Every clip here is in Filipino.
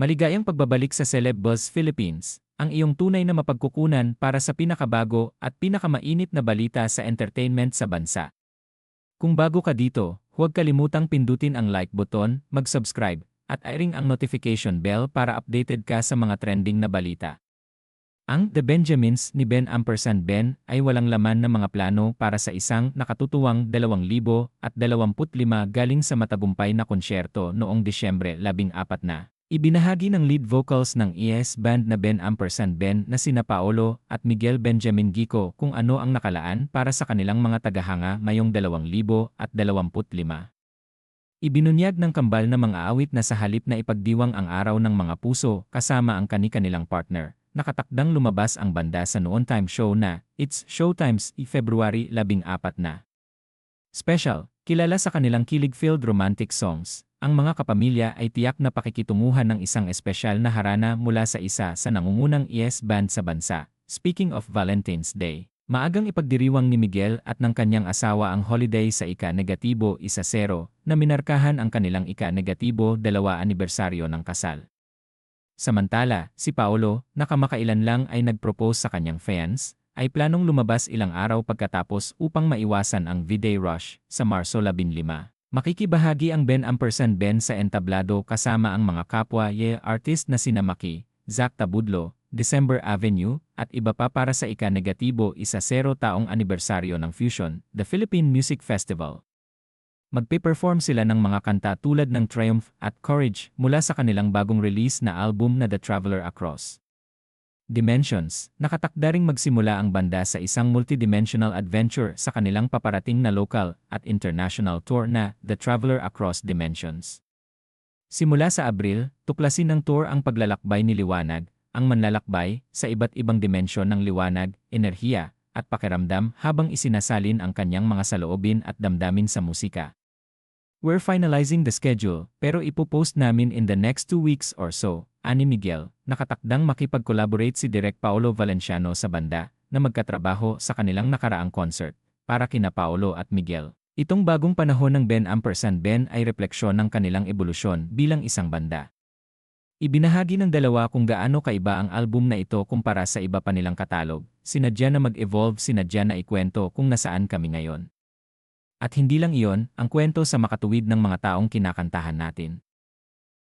Maligayang pagbabalik sa Celeb Buzz Philippines, ang iyong tunay na mapagkukunan para sa pinakabago at pinakamainit na balita sa entertainment sa bansa. Kung bago ka dito, huwag kalimutang pindutin ang like button, mag-subscribe, at i-ring ang notification bell para updated ka sa mga trending na balita. Ang The Benjamins ni Ben Ampersand Ben ay walang laman na mga plano para sa isang nakatutuwang 2025 galing sa matagumpay na konsyerto noong Disyembre 14 na. Ibinahagi ng lead vocals ng ES band na Ben Ampersand Ben na sina Paolo at Miguel Benjamin Gico kung ano ang nakalaan para sa kanilang mga tagahanga ngayong 2025. Ibinunyag ng kambal na mga awit na sa halip na ipagdiwang ang araw ng mga puso kasama ang kani-kanilang partner. Nakatakdang lumabas ang banda sa noon time show na It's Showtimes February 14 na. Special, kilala sa kanilang kilig-filled romantic songs, ang mga kapamilya ay tiyak na pakikitunguhan ng isang espesyal na harana mula sa isa sa nangungunang ES band sa bansa. Speaking of Valentine's Day, maagang ipagdiriwang ni Miguel at ng kanyang asawa ang holiday sa ika-negatibo isa zero na minarkahan ang kanilang ika-negatibo dalawa anibersaryo ng kasal. Samantala, si Paolo, na kamakailan lang ay nag-propose sa kanyang fans, ay planong lumabas ilang araw pagkatapos upang maiwasan ang V-Day rush sa Marso 15. Makikibahagi ang Ben Ampersand Ben sa entablado kasama ang mga kapwa ye artist na sina Maki, Zach Tabudlo, December Avenue, at iba pa para sa ika-negatibo isa zero taong anibersaryo ng Fusion, the Philippine Music Festival. Magpe-perform sila ng mga kanta tulad ng Triumph at Courage mula sa kanilang bagong release na album na The Traveler Across. Dimensions, nakatakda ring magsimula ang banda sa isang multidimensional adventure sa kanilang paparating na local at international tour na The Traveler Across Dimensions. Simula sa Abril, tuklasin ng tour ang paglalakbay ni Liwanag, ang manlalakbay sa iba't ibang dimensyon ng liwanag, enerhiya, at pakiramdam habang isinasalin ang kanyang mga saloobin at damdamin sa musika. We're finalizing the schedule, pero ipopost namin in the next two weeks or so, ani Miguel, nakatakdang makipag-collaborate si Direk Paolo Valenciano sa banda na magkatrabaho sa kanilang nakaraang concert para kina Paolo at Miguel. Itong bagong panahon ng Ben Ampersand Ben ay refleksyon ng kanilang ebolusyon bilang isang banda. Ibinahagi ng dalawa kung gaano kaiba ang album na ito kumpara sa iba pa nilang katalog, sinadya na mag-evolve sinadya na ikwento kung nasaan kami ngayon. At hindi lang iyon, ang kwento sa makatuwid ng mga taong kinakantahan natin.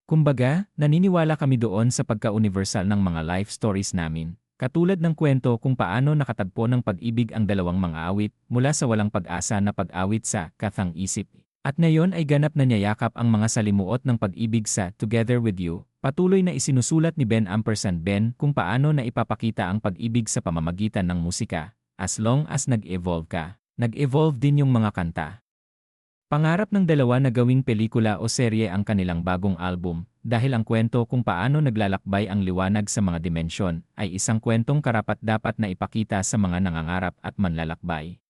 Kumbaga, naniniwala kami doon sa pagka-universal ng mga life stories namin, katulad ng kwento kung paano nakatagpo ng pag-ibig ang dalawang mga awit mula sa walang pag-asa na pag-awit sa Kathang Isip. At ngayon ay ganap na niyayakap ang mga salimuot ng pag-ibig sa Together With You, patuloy na isinusulat ni Ben Ampersand Ben kung paano na ipapakita ang pag-ibig sa pamamagitan ng musika, as long as nag-evolve ka. Nag-evolve din yung mga kanta. Pangarap ng dalawa na gawing pelikula o serye ang kanilang bagong album dahil ang kwento kung paano naglalakbay ang liwanag sa mga dimensyon ay isang kwentong karapat-dapat na ipakita sa mga nangangarap at manlalakbay.